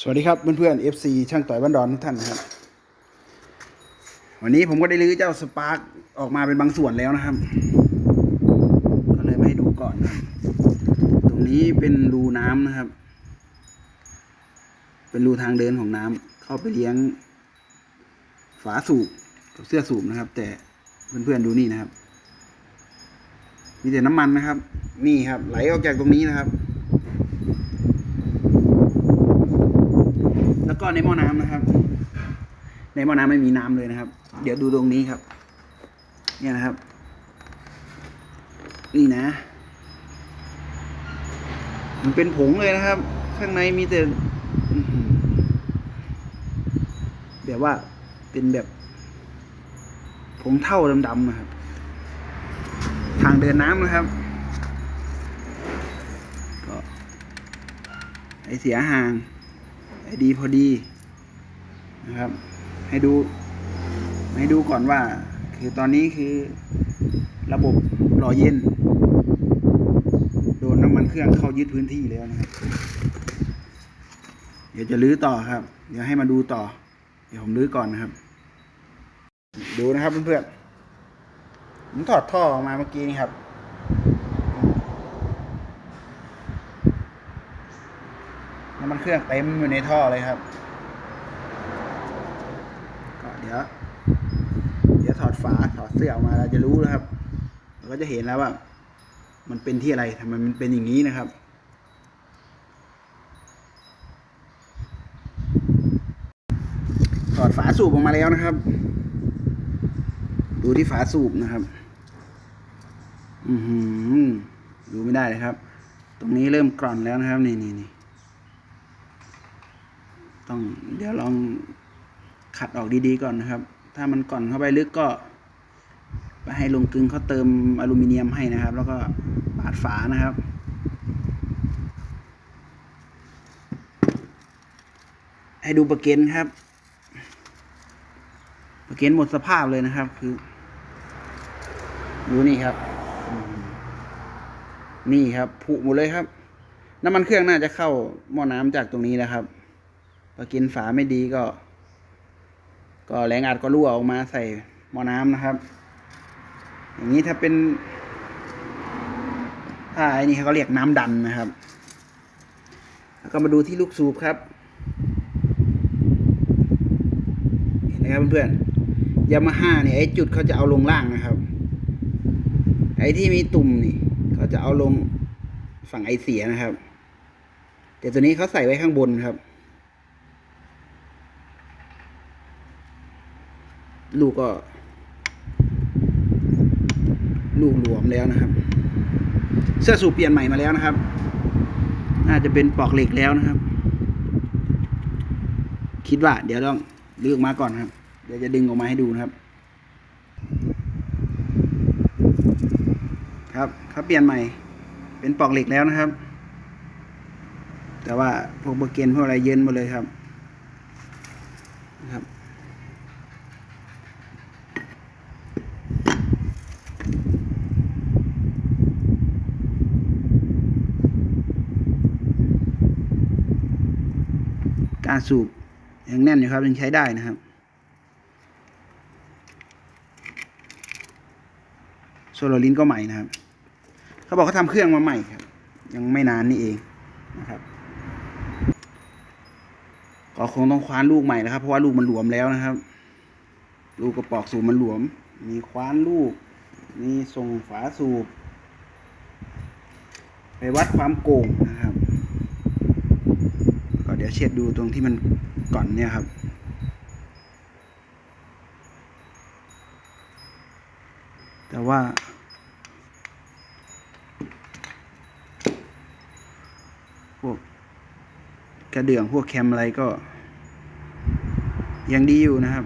สวัสดีครับเพื่อนๆ FC ช่างต่อยบ้านดอนทุกท่านนะครับ วันนี้ผมก็ได้รื้อเจ้าสปาร์กออกมาเป็นบางส่วนแล้วนะครับ ก็เลยมาให้ดูก่อนนะครับตรงนี้เป็นรูน้ำนะครับ เป็นรูทางเดินของน้ำเข้าไปเลี้ยง ฝาสูบกับเสื้อสูบนะครับ แต่เพื่อนๆดูนี่นะครับ มีแต่น้ำมันนะครับ นี่ครับ ไหลออกจากตรงนี้นะครับ แล้ว ก็ในหม้อน้ำนะครับ ในหม้อน้ำไม่มีน้ำเลยนะครับ เดี๋ยวดูตรงนี้ครับ เนี่ยนะครับ นี่นะ มันเป็นผงเลยนะครับ ข้างในมีแต่แบบว่าเป็นแบบผงเท่าดำๆนะครับ ทางเดินน้ำนะครับก็ไอเสียห่าง ดีพอดีนะครับ ให้ดู ให้ดูก่อนว่า คือตอนนี้คือระบบหล่อเย็น โดนน้ำมันเครื่องเข้ายึดพื้นที่แล้วนะครับ เดี๋ยวจะลื้อต่อครับ เดี๋ยวให้มาดูต่อ เดี๋ยวผมลื้อก่อนนะครับ ดูนะครับเพื่อนๆผมถอดท่อออกมาเมื่อกี้นี่ครับ น้ำมันเครื่องเต็มอยู่ในท่อเลยครับก็เดี๋ยว เดี๋ยวถอดฝาถอดเสื้อออกมาเราจะรู้นะครับ เราก็จะเห็นแล้วว่า มันเป็นที่อะไรทำไมมันเป็นอย่างนี้นะครับถอดฝาสูบออกมาแล้วนะครับ ดูที่ฝาสูบนะครับ อือหือดูไม่ได้เลยครับ ตรงนี้เริ่มกร่อนแล้วนะครับ นี่นี่นี่ ต้องเดี๋ยวลองขัดออกดีๆก่อนนะครับ ถ้ามันก่อนเข้าไปลึกก็ไปให้ลงกึงเขาเติมอลูมิเนียมให้นะครับ แล้วก็ปาดฝานะครับ ให้ดูประเก็นครับ ประเก็นหมดสภาพเลยนะครับ คือดูนี่ครับ นี่ครับผุหมดเลยครับ น้ำมันเครื่องน่าจะเข้าหม้อน้ำจากตรงนี้นะครับ พอกินฝาไม่ดีก็ ก็แรงอัดก็รั่วออกมาใส่หม้อน้ำนะครับ อย่างนี้ถ้าเป็นถ้าไอ้นี่เขาเรียกน้ำดันนะครับ แล้วก็มาดูที่ลูกสูบครับเห็นไหมครับเพื่อนๆยามาฮ่าเนี่ยไอ้จุดเขาจะเอาลงล่างนะครับ ไอ้ที่มีตุ่มนี่เขาจะเอาลงฝั่งไอเสียนะครับ แต่ตัวนี้เขาใส่ไว้ข้างบนครับ ลูกก็ ลูกหลวมแล้วนะครับ เสื้อสูบเปลี่ยนใหม่มาแล้วนะครับ น่าจะเป็นปอกเหล็กแล้วนะครับ คิดว่า เดี๋ยวต้องลื้อออกมาก่อนครับ เดี๋ยวจะดึงออกมาให้ดูนะครับ ครับเขาเปลี่ยนใหม่ เป็นปอกเหล็กแล้วนะครับ แต่ว่าพวกเบอร์เกนพวกอะไรเย็นหมดเลยครับ นะครับ การสูบยังแน่นอยู่ครับยังใช้ได้นะครับ โซโลลินก็ใหม่นะครับ เขาบอกเขาทำเครื่องมาใหม่ครับ ยังไม่นานนี่เองนะครับก็คงต้องคว้านลูกใหม่นะครับ เพราะว่าลูกมันหลวมแล้วนะครับ ลูกกระปอกสูบมันหลวม มีคว้านลูก มีส่งฝาสูบ ไปวัดความโก่ง ดี๋ยวเช็ดดูตรงที่มันก่อนเนี่ยครับแต่ว่า พวกกระเดื่องพวกแคมอะไรก็ ยังดีอยู่นะครับ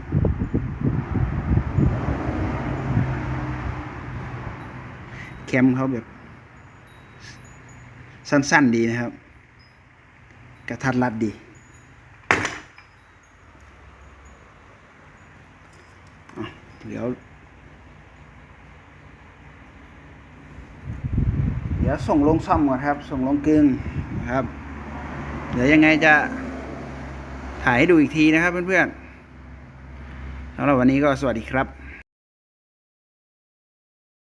แคมเขาแบบ สั้น ๆ ดีนะครับ กระทัดรัดดี เดี๋ยว เดี๋ยวส่งลงซ่อมก่อนครับ ส่งลงกึ่งนะครับ เดี๋ยวยังไงจะถ่ายให้ดูอีกทีนะครับเพื่อนๆสำหรับวันนี้ก็สวัสดีครับ